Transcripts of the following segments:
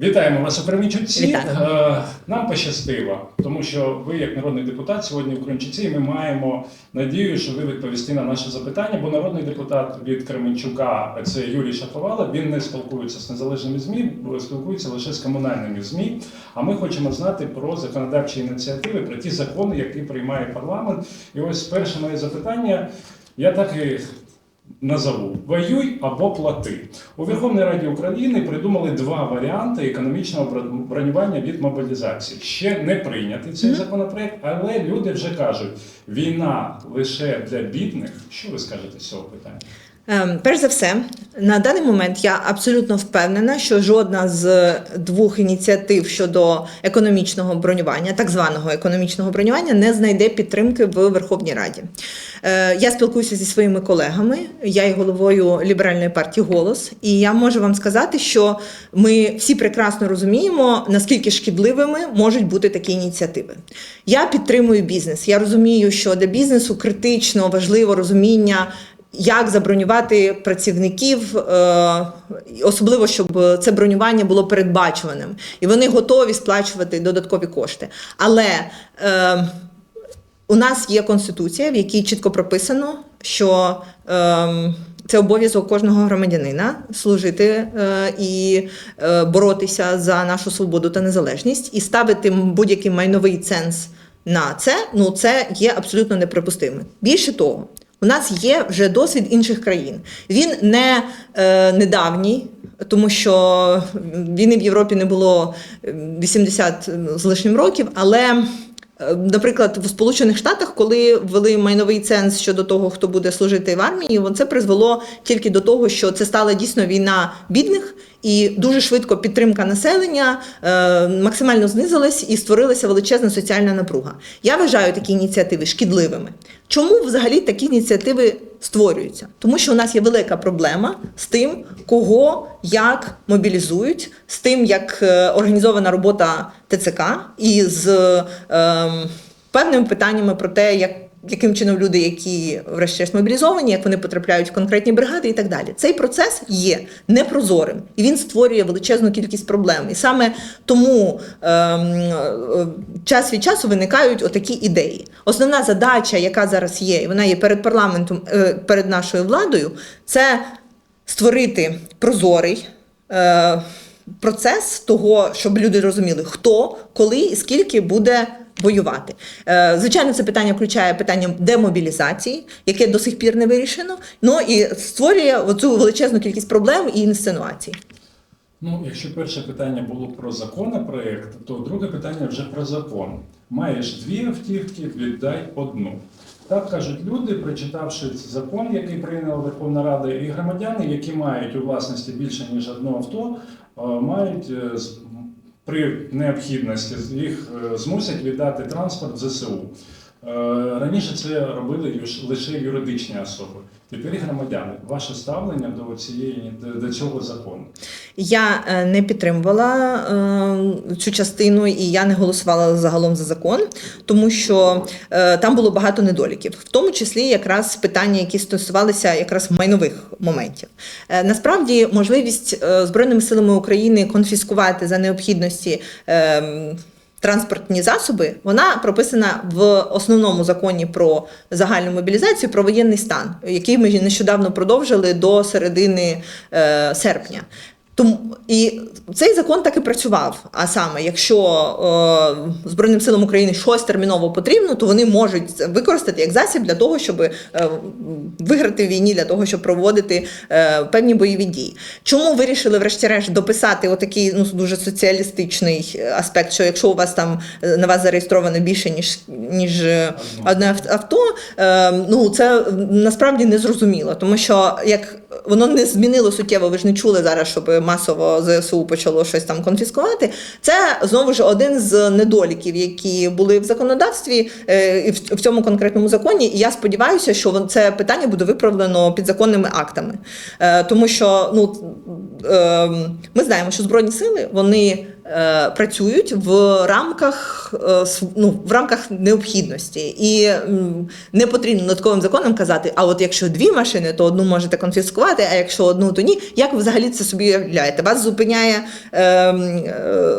Вітаємо вас у Кременчуці. Е, Нам пощастило, тому що ви, як народний депутат, сьогодні в Кременчуці, і ми маємо надію, що ви відповісти на наше запитання, бо народний депутат від Кременчука, це Юрій Шаповалов, він не спілкується з незалежними ЗМІ, спілкується лише з комунальними ЗМІ. А ми хочемо знати про законодавчі ініціативи, про ті закони, які приймає парламент. І ось перше моє запитання. Я так і назову воюй або плати. У Верховній Раді України придумали два варіанти економічного бро- бронювання від мобілізації. Ще не прийнятий цей законопроект, але люди вже кажуть, війна лише для бідних. Що ви скажете з цього питання? Ем, Перш за все, на даний момент я абсолютно впевнена, що жодна з двох ініціатив щодо економічного бронювання, так званого економічного бронювання, не знайде підтримки в Верховній Раді. Е, Я спілкуюся зі своїми колегами. Я є головою ліберальної партії Голос, і я можу вам сказати, що ми всі прекрасно розуміємо, наскільки шкідливими можуть бути такі ініціативи. Я підтримую бізнес. Я розумію, що для бізнесу критично важливо розуміння як забронювати працівників, е, особливо щоб це бронювання було передбачуваним, і вони готові сплачувати додаткові кошти. Але е, у нас є конституція, в якій чітко прописано, що е, це обов'язок кожного громадянина служити і боротися за нашу свободу та незалежність, і ставити будь-який майновий ценз на це, ну це є абсолютно неприпустимим. Більше того, у нас є вже досвід інших країн. Він не е, недавній, тому що війни в Європі не було е, 80 з лишнім років, але. Е, Наприклад, в Сполучених Штатах, коли ввели майновий ценз щодо того, хто буде служити в армії, це призвело тільки до того, що це стала дійсно війна бідних, і дуже швидко підтримка населення е, максимально знизилась і створилася величезна соціальна напруга. Я вважаю такі ініціативи шкідливими. Чому взагалі такі ініціативи створюються? Тому що у нас є велика проблема з тим, кого як мобілізують, з тим, як е, організована робота ТЦК і з е, певними питаннями про те, як. Яким чином люди, які врешті-решт мобілізовані, як вони потрапляють в конкретні бригади і так далі. Цей процес є непрозорим і він створює величезну кількість проблем. І саме тому ем, е, час від часу виникають отакі ідеї. Основна задача, яка зараз є, і вона є перед парламентом, е, перед нашою владою, це створити прозорий. Е, Процес того, щоб люди розуміли, хто, коли і скільки буде воювати. Е, Звичайно, це питання включає питання демобілізації, яке до сих пір не вирішено. Ну і створює оцю величезну кількість проблем і інсценуацій. Ну, якщо перше питання було про законопроект, то друге питання вже про закон. Маєш дві автівки, віддай одну. Так кажуть люди, прочитавши закон, який прийняла Верховна Рада, і громадяни, які мають у власності більше ніж одне авто, е, мають е, при необхідності їх е, змусять віддати транспорт ЗСУ. Е, Раніше це робили лише юридичні особи. Тепер громадяни. Ваше ставлення до цієї до цього закону. Я е, не підтримувала е, цю частину і я не голосувала загалом за закон, тому що е, там було багато недоліків, в тому числі якраз питання, які стосувалися якраз майнових моментів. Е, насправді, можливість е, Збройними силами України конфіскувати за необхідності. Е, Транспортні засоби вона прописана в основному законі про загальну мобілізацію про воєнний стан, який ми нещодавно продовжили до середини е, серпня. Тому і цей закон так і працював. А саме, якщо е, Збройним силам України щось терміново потрібно, то вони можуть використати як засіб для того, щоб е, виграти в війні, для того, щоб проводити е, певні бойові дії. Чому вирішили, врешті-решт, дописати отакий ну дуже соціалістичний аспект, що якщо у вас там е, на вас зареєстровано більше ніж ніж е, одне авто, е, ну це насправді не зрозуміло, тому що як воно не змінило суттєво, ви ж не чули зараз, щоб масово ЗСУ почало щось там конфіскувати. Це знову ж один з недоліків, які були в законодавстві е, і в цьому конкретному законі. І я сподіваюся, що це питання буде виправлено підзаконними актами, Е, тому що ну. е, Ми знаємо, що збройні сили вони е, працюють в рамках е, ну, в рамках необхідності, і не потрібно додатковим законом казати, а от якщо дві машини, то одну можете конфіскувати, а якщо одну, то ні. Як ви взагалі це собі уявляєте? Вас зупиняє е, е,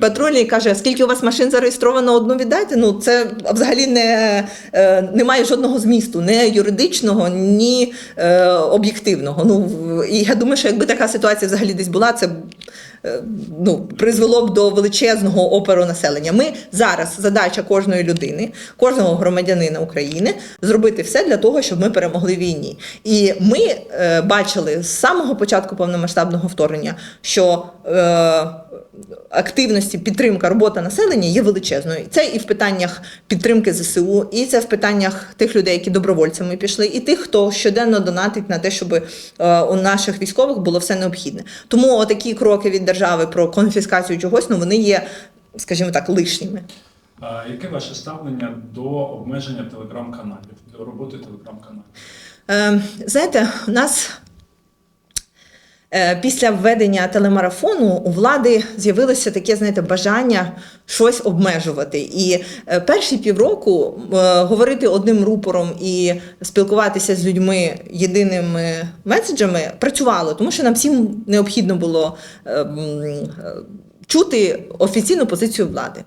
патрульний і каже, скільки у вас машин зареєстровано, одну віддайте. Ну це взагалі не, е, не має жодного змісту, не юридичного, ні е, об'єктивного. Ну і я думаю, що якби така ситуація взагалі десь була, це ну, призвело б до величезного опору населення. Ми зараз задача кожної людини, кожного громадянина України зробити все для того, щоб ми перемогли війні. І ми е, бачили з самого початку повномасштабного вторгнення, що е, активності, підтримка, робота населення є величезною. Це і в питаннях підтримки ЗСУ, і це в питаннях тих людей, які добровольцями пішли, і тих, хто щоденно донатить на те, щоб е, у наших військових було все необхідне. Тому такі кроки від держави про конфіскацію чогось, ну вони є, скажімо так, лишніми. А яке ваше ставлення до обмеження телеграм-каналів, до роботи телеграм-каналів? Е, знаєте, у нас після введення телемарафону у влади з'явилося таке, знаєте, бажання щось обмежувати. І е, перші півроку е, говорити одним рупором і спілкуватися з людьми єдиними меседжами працювало, тому що нам всім необхідно було е, м, е, чути офіційну позицію влади.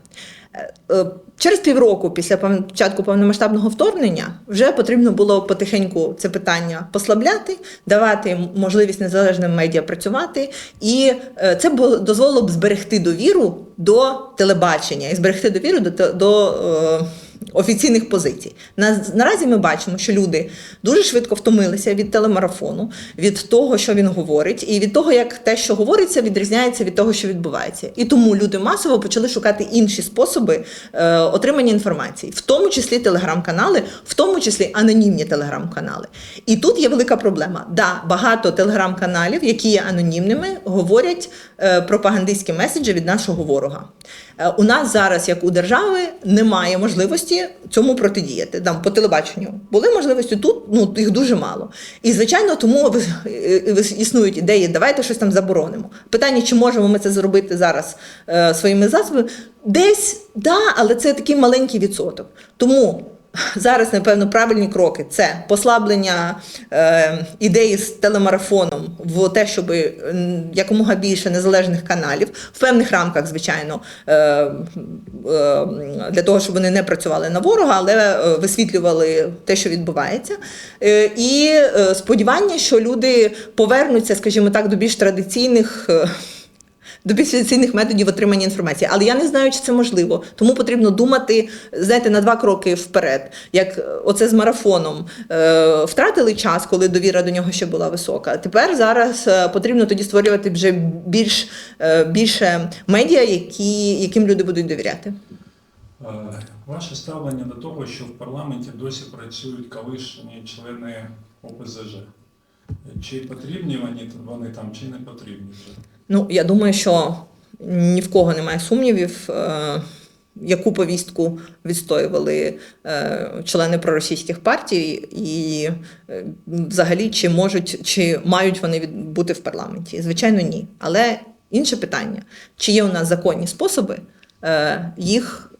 Е, е, Через півроку після початку повномасштабного вторгнення вже потрібно було потихеньку це питання послабляти, давати можливість незалежним медіа працювати, і е, це дозволило б зберегти довіру до телебачення і зберегти довіру до, до офіційних позицій. На, наразі ми бачимо, що люди дуже швидко втомилися від телемарафону, від того, що він говорить, і від того, як те, що говориться, відрізняється від того, що відбувається. І тому люди масово почали шукати інші способи е, отримання інформації, в тому числі телеграм-канали, в тому числі анонімні телеграм-канали. І тут є велика проблема. Да, багато телеграм-каналів, які є анонімними, говорять е, пропагандистські меседжі від нашого ворога. Е, У нас зараз, як у держави, немає можливості цьому протидіяти. Там по телебаченню були можливості тут, ну їх дуже мало. І звичайно, тому е, існують ідеї, давайте щось там заборонимо. Питання, чи можемо ми це зробити зараз е, своїми засобами? Десь да, але це такий маленький відсоток. Тому. Зараз, напевно, правильні кроки це послаблення е, ідеї з телемарафоном в те, щоб якомога більше незалежних каналів в певних рамках, звичайно, е, е, для того, щоб вони не працювали на ворога, але е, висвітлювали те, що відбувається. Е, і е, сподівання, що люди повернуться, скажімо так, до більш традиційних. До більш методів отримання інформації. Але я не знаю, чи це можливо. Тому потрібно думати, знаєте, на два кроки вперед. Як е, оце з марафоном е, втратили час, коли довіра до нього ще була висока. Тепер зараз е, потрібно тоді створювати вже більш, більше медіа, які, яким люди будуть довіряти. Ваше ставлення до того, що в парламенті досі працюють колишні члени ОПЗЖ. Чи потрібні вони там, чи не потрібні вже? Ну, я думаю, що ні в кого немає сумнівів, е, яку повістку відстоювали е, члени проросійських партій, і е, взагалі чи можуть, чи мають вони бути в парламенті? Звичайно, ні. Але інше питання: чи є у нас законні способи їх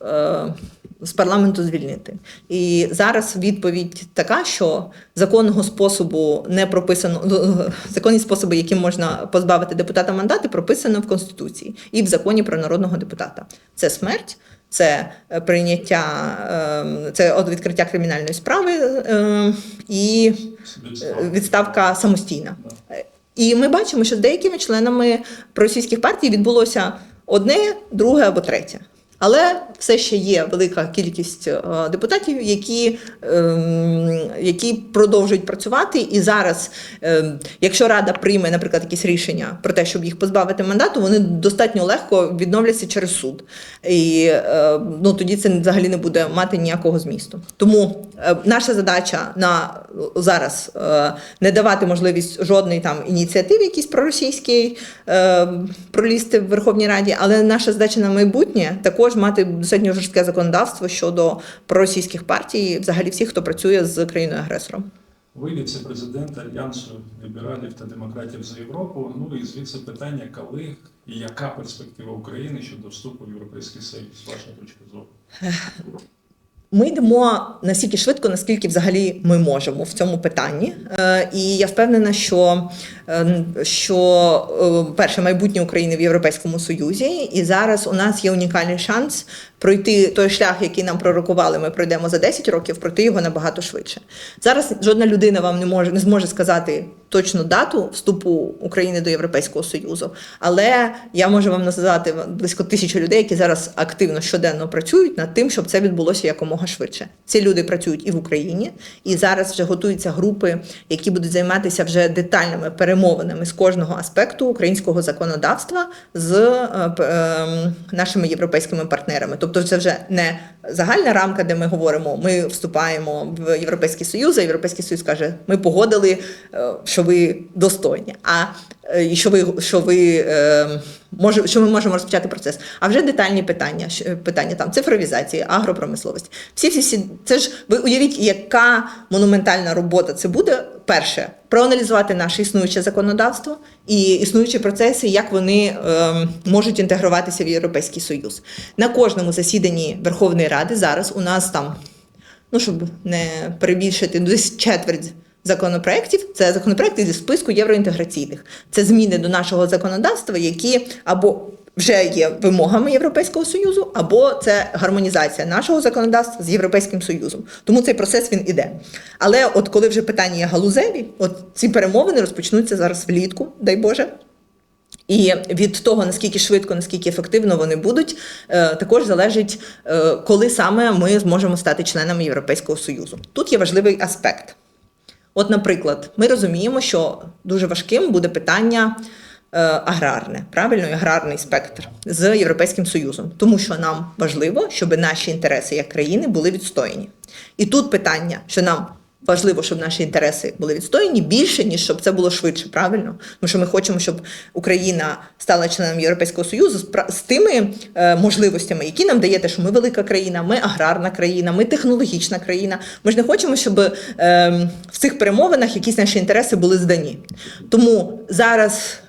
з парламенту звільнити? І зараз відповідь така, що законного способу не прописано ну, законні способи, яким можна позбавити депутата мандати, прописано в конституції і в законі про народного депутата. Це смерть. Це е, прийняття, е, це відкриття кримінальної справи е, і е, відставка самостійна. І ми бачимо, що з деякими членами проросійських партій відбулося одне, друге або третє. Але все ще є велика кількість е, депутатів, які, ем, які продовжують працювати. І зараз, ем, якщо Рада прийме, наприклад, якісь рішення про те, щоб їх позбавити мандату, вони достатньо легко відновляться через суд. І е, ну, тоді це взагалі не буде мати ніякого змісту. Тому наша задача на зараз е, не давати можливість жодної там ініціативи, якісь проросійській пролізти в Верховній Раді, але наша задача на майбутнє також мати достатньо жорстке законодавство щодо проросійських партій, взагалі всіх, хто працює з країною агресором. Ви віце-президент Альянсу лібералів та демократів за Європу. Ну і звідси питання, коли і яка перспектива України щодо вступу в Європейський Союз, з вашої точки зору? Ми йдемо настільки швидко, наскільки взагалі ми можемо в цьому питанні. Е, І я впевнена, що, е, що е, перше майбутнє України в Європейському Союзі, і зараз у нас є унікальний шанс пройти той шлях, який нам пророкували. Ми пройдемо за 10 років, пройти його набагато швидше. Зараз жодна людина вам не може не зможе сказати точну дату вступу України до Європейського Союзу, але я можу вам назвати близько тисячі людей, які зараз активно щоденно працюють над тим, щоб це відбулося якомога швидше. Ці люди працюють і в Україні, і зараз вже готуються групи, які будуть займатися вже детальними перемовинами з кожного аспекту українського законодавства з е, ем, нашими європейськими партнерами. Тобто, це вже не загальна рамка, де ми говоримо, ми вступаємо в Європейський Союз, а Європейський Союз каже, ми погодили, е, що ви достойні. А е, що ви що ви е, може, що ми можемо розпочати процес. А вже детальні питання, питання там цифровізації, агропромисловості. Всі, всі, всі, це ж ви уявіть, яка монументальна робота це буде. Перше, проаналізувати наше існуюче законодавство і існуючі процеси, як вони е, можуть інтегруватися в Європейський Союз. На кожному засіданні Верховної Ради зараз у нас там, ну щоб не перебільшити, десь четверть законопроєктів це законопроекти зі списку євроінтеграційних. Це зміни до нашого законодавства, які або вже є вимогами Європейського Союзу, або це гармонізація нашого законодавства з Європейським Союзом. Тому цей процес він іде. Але от коли вже питання є галузеві, от ці перемовини розпочнуться зараз влітку, дай Боже. І від того, наскільки швидко, наскільки ефективно вони будуть, е, також залежить, е, коли саме ми зможемо стати членами Європейського Союзу. Тут є важливий аспект. От, наприклад, ми розуміємо, що дуже важким буде питання е, аграрне, правильно, аграрний спектр з Європейським Союзом, тому що нам важливо, щоб наші інтереси як країни були відстояні. І тут питання, що нам важливо, щоб наші інтереси були відстояні більше, ніж щоб це було швидше, правильно? Тому що ми хочемо, щоб Україна стала членом Європейського Союзу з, тими е, можливостями, які нам дає те, що ми велика країна, ми аграрна країна, ми технологічна країна. Ми ж не хочемо, щоб е, в цих перемовинах якісь наші інтереси були здані. Тому зараз.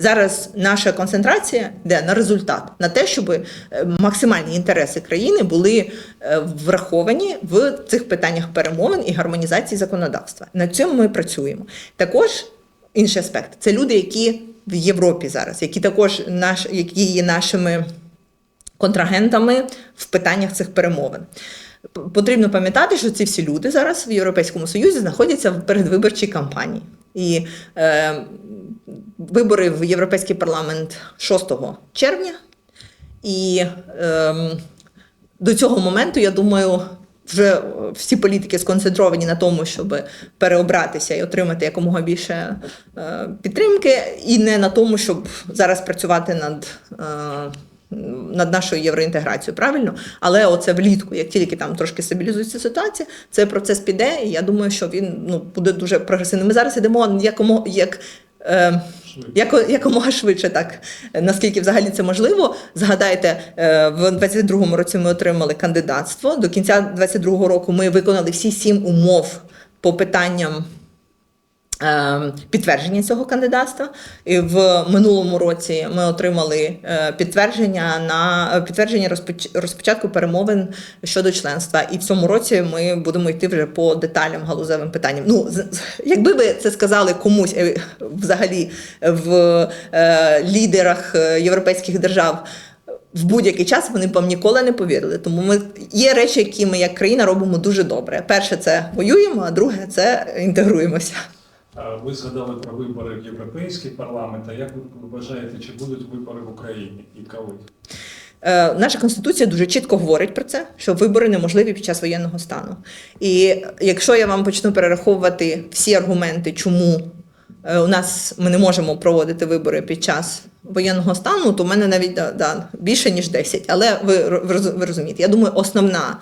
Зараз наша концентрація йде на результат, на те, щоб е, максимальні інтереси країни були е, враховані в цих питаннях перемовин і гармонізації законодавства. На цьому ми працюємо. Також інший аспект це люди, які в Європі зараз, які також наш, які є нашими контрагентами в питаннях цих перемовин. Потрібно пам'ятати, що ці всі люди зараз в Європейському Союзі знаходяться в передвиборчій кампанії. І е, вибори в Європейський парламент 6 червня. І е, до цього моменту, я думаю, вже всі політики сконцентровані на тому, щоб переобратися і отримати якомога більше е, підтримки, і не на тому, щоб зараз працювати над. Е, над нашою євроінтеграцією, правильно? Але оце влітку, як тільки там трошки стабілізується ситуація, цей процес піде, і я думаю, що він ну, буде дуже прогресивним. Ми зараз ідемо якому як. Е, Швидко. Якомога швидше, так наскільки взагалі це можливо. Згадайте, е, в 22-му році ми отримали кандидатство. До кінця 22-го року ми виконали всі сім умов по питанням. Е, Підтвердження цього кандидатства, і в минулому році ми отримали е, підтвердження на е, підтвердження розпочатку перемовин щодо членства. І в цьому році ми будемо йти вже по деталям галузевим питанням. Ну якби ви це сказали комусь е, взагалі в лідерах європейських держав. В будь-який час вони б вам ніколи не повірили. Тому ми є речі, які ми як країна робимо дуже добре. Перше це воюємо, а друге це інтегруємося. А Ви згадали про вибори в Європейський парламент. А як ви вважаєте, чи будуть вибори в Україні і коли? Е, наша конституція дуже чітко говорить про це, що вибори неможливі під час воєнного стану. І якщо я вам почну перераховувати всі аргументи, чому е, у нас ми не можемо проводити вибори під час воєнного стану, то в мене навіть да, да, більше ніж 10. Але ви, ви розумієте, я думаю, основна,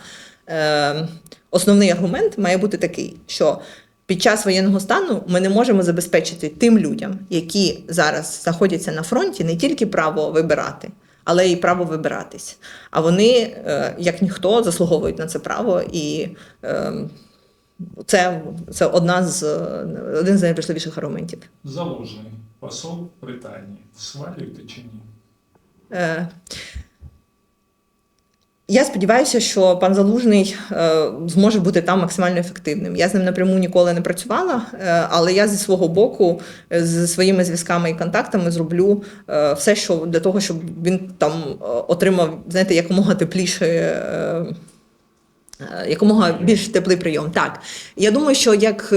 е, основний аргумент має бути такий, що під час воєнного стану ми не можемо забезпечити тим людям, які зараз знаходяться на фронті, не тільки право вибирати, але й право вибиратись. А вони, е, як ніхто, заслуговують на це право і. е, Це, це одна з е, один з найважливіших аргументів. Залужний посол Британії. Схвалюєте чи ні? Я сподіваюся, що пан Залужний е, зможе бути там максимально ефективним. Я з ним напряму ніколи не працювала, е, але я зі свого боку, е, з своїми зв'язками і контактами зроблю все, що для того, щоб він там отримав, знаєте, якомога тепліше. Якомога більш теплий прийом. Так. Я думаю, що як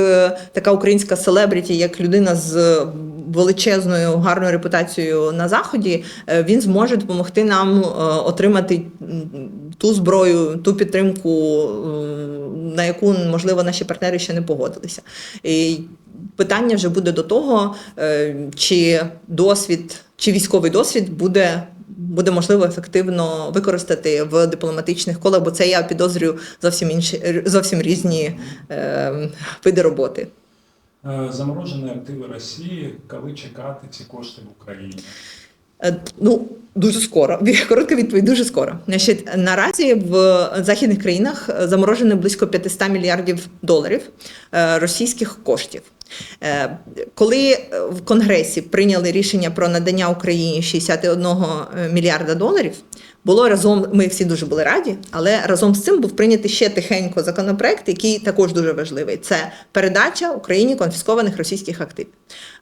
така українська селебріті, як людина з величезною гарною репутацією на Заході, е, він зможе допомогти нам е, отримати ту зброю, ту підтримку, на яку, можливо, наші партнери ще не погодилися. І питання вже буде до того, е, чи досвід, чи військовий досвід буде. Буде можливо ефективно використати в дипломатичних колах, бо це я підозрюю зовсім інші зовсім різні е, види роботи. Е, Заморожені активи Росії, коли чекати ці кошти в Україні? Е, Ну, дуже скоро. Коротка відповідь, дуже скоро. Значить, наразі в західних країнах заморожено близько 500 мільярдів доларів е, російських коштів. Е, Коли в Конгресі прийняли рішення про надання Україні 61 мільярда доларів, було разом, ми всі дуже були раді, але разом з цим був прийнятий ще тихенько законопроект, який також дуже важливий. Це передача Україні конфіскованих російських активів.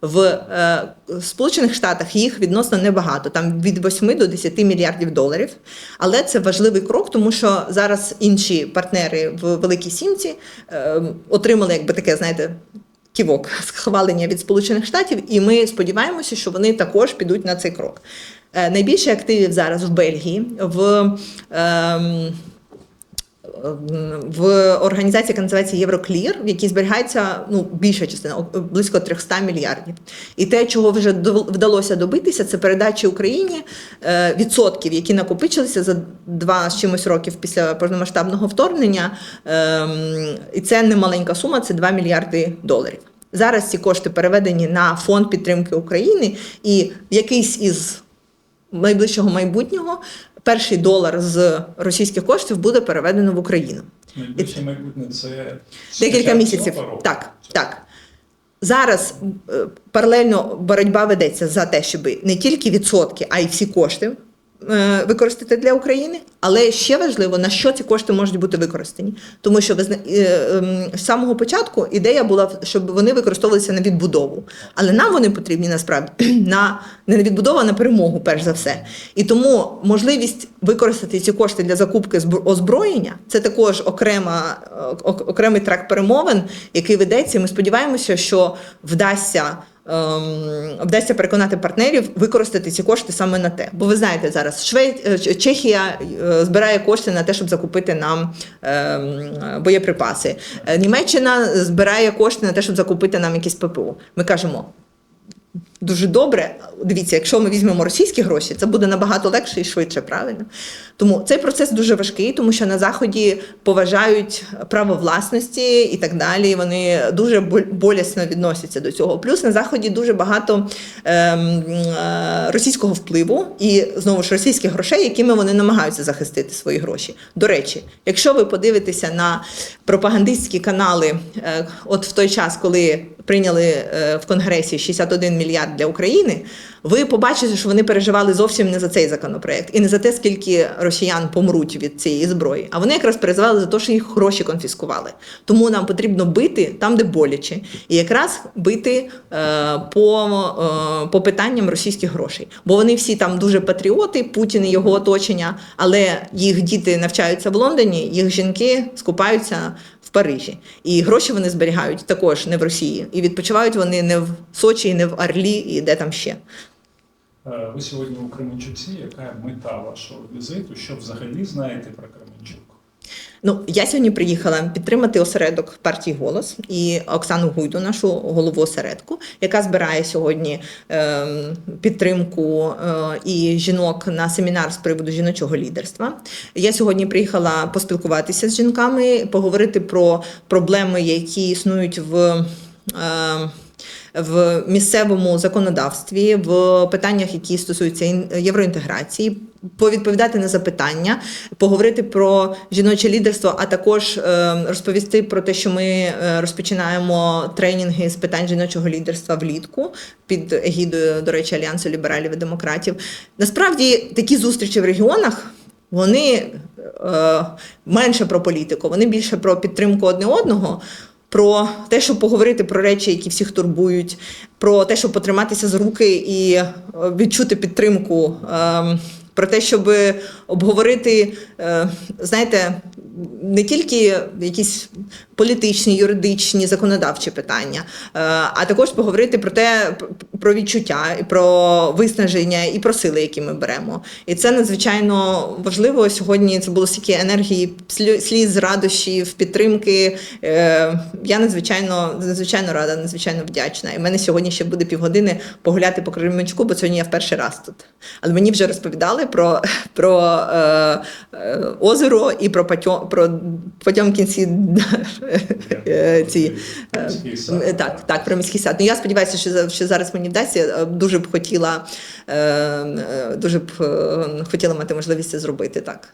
В е, Сполучених Штатах їх відносно небагато, там від 8 до 10 мільярдів доларів. Але це важливий крок, тому що зараз інші партнери в Великій Сімці е, отримали, якби таке, знаєте. Ківок схвалення від Сполучених Штатів, і ми сподіваємося, що вони також підуть на цей крок. Е, Найбільше активів зараз в Бельгії, в, ем, в організації, яка називається Євроклір, в якій зберігається ну, більша частина, близько 300 мільярдів. І те, чого вже вдалося добитися, це передачі Україні е, відсотків, які накопичилися за два з чимось років після повномасштабного вторгнення. Ем, І це не маленька сума, це 2 мільярди доларів. Зараз ці кошти переведені на фонд підтримки України, і якийсь із найближчого майбутнього перший долар з російських коштів буде переведено в Україну. Найближче майбутнє це Декілька місяців. Так, так. Зараз е, паралельно боротьба ведеться за те, щоб не тільки відсотки, а й всі кошти використати для України. Але ще важливо, на що ці кошти можуть бути використані. Тому що е, ем, з самого початку ідея була, щоб вони використовувалися на відбудову. Але нам вони потрібні насправді на не на відбудову, а на перемогу, перш за все. І тому можливість використати ці кошти для закупки озброєння це також окрема, е, окремий трек перемовин, який ведеться. Ми сподіваємося, що вдасться. Ем, Вдасться переконати партнерів використати ці кошти саме на те. Бо ви знаєте, зараз Швей... е, Чехія е, збирає кошти на те, щоб закупити нам ем, боєприпаси. Е, Німеччина збирає кошти на те, щоб закупити нам якісь ППО. Ми кажемо, Дуже добре. Дивіться, якщо ми візьмемо російські гроші, це буде набагато легше і швидше, правильно? Тому цей процес дуже важкий, тому що на заході поважають право власності і так далі. Вони дуже болісно відносяться до цього. Плюс на заході дуже багато ем, е, російського впливу і знову ж російських грошей, якими вони намагаються захистити свої гроші. До речі, якщо ви подивитеся на пропагандистські канали, е, от в той час, коли прийняли е, в Конгресі 61 мільярд для України, ви побачите, що вони переживали зовсім не за цей законопроект і не за те, скільки росіян помруть від цієї зброї. А вони якраз переживали за те, що їх гроші конфіскували. Тому нам потрібно бити там, де боляче, і якраз бити е, по, е, по питанням російських грошей. Бо вони всі там дуже патріоти, Путін і його оточення, але їх діти навчаються в Лондоні, їх жінки скупаються в Парижі. І гроші вони зберігають також не в Росії. І відпочивають вони не в Сочі, не в Орлі, і де там ще. Е, Ви сьогодні у Кременчуці. Яка мета вашого візиту? Що взагалі знаєте про Кременчук? Ну, я сьогодні приїхала підтримати осередок партії голос і Оксану Гуйду, нашу голову осередку, яка збирає сьогодні ем, підтримку е, і жінок на семінар з приводу жіночого лідерства. Я сьогодні приїхала поспілкуватися з жінками, поговорити про проблеми, які існують в. Е, в місцевому законодавстві, в питаннях, які стосуються євроінтеграції, повідповідати на запитання, поговорити про жіноче лідерство, а також е, розповісти про те, що ми е, розпочинаємо тренінги з питань жіночого лідерства влітку під егідою, до речі, Альянсу лібералів і демократів. Насправді такі зустрічі в регіонах. Вони е, менше про політику, вони більше про підтримку одне одного, про те, щоб поговорити про речі, які всіх турбують, про те, щоб потриматися за руки і е, відчути підтримку, е, про те, щоб обговорити, е, знаєте, не тільки якісь політичні, юридичні, законодавчі питання, е, а також поговорити про те, про відчуття, і про виснаження і про сили, які ми беремо. І це надзвичайно важливо. Сьогодні це було стільки енергії, сліз, радощів, підтримки. Е, Я надзвичайно, надзвичайно рада, надзвичайно вдячна. І в мене сьогодні ще буде півгодини погуляти по Кременчуку, бо сьогодні я в перший раз тут. Але мені вже розповідали про, про е, е, озеро і про, Патьо, про Потьомкінці кінці ці. е, Міський сад. Е, Так, так, про міський сад. Ну я сподіваюся, що, що зараз мені вдасться. Е, Дуже б хотіла, е, е, дуже б е, хотіла мати можливість це зробити так.